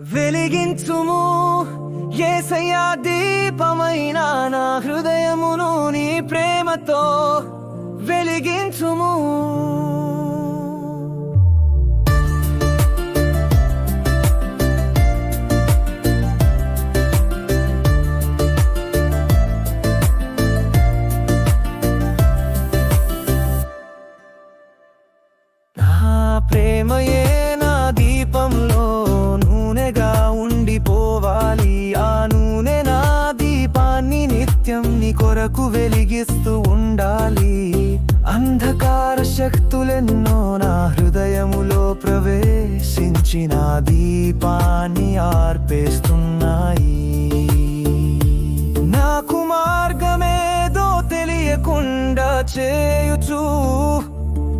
వెలిగించుము. ఏసయ్యా దీపమైన నా హృదయమును నీ ప్రేమతో వెలిగించుము. కొరకు వెలిగిస్తూ ఉండాలి. అంధకార శక్తులెన్నో నా హృదయములో ప్రవేశించిన దీపాన్ని ఆర్పేస్తున్నాయి. నాకు మార్గమేదో తెలియకుండా చేయుచు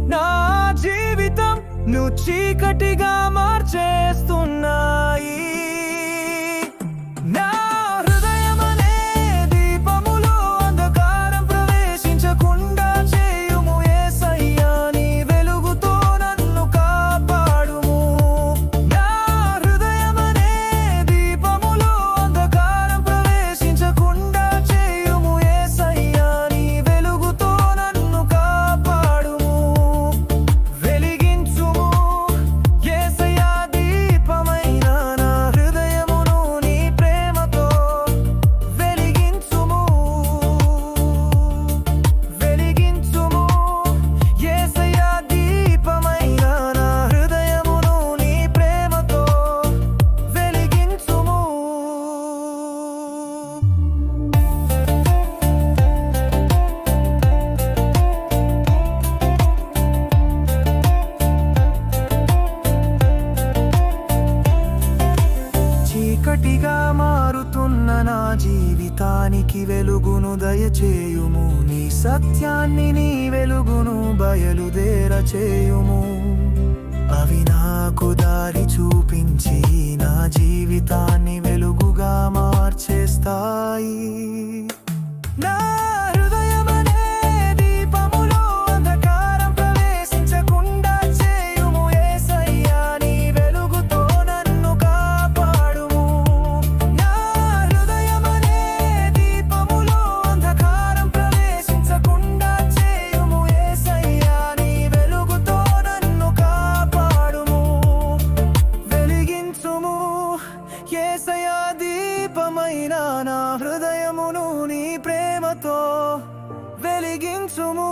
నా జీవితం నువ్వు చీకటిగా మార్చేస్తున్నా. చీకటిగా మారుతున్న నా జీవితానికి వెలుగును దయచేయుము. నీ సత్యాన్ని నీ వెలుగును బయలుదేర చేయుము. అవి నాకు దారి చూపించి నా జీవితాన్ని వెలుగుగా మార్చేస్తాయి. ప్రేమతో వెలిగించుము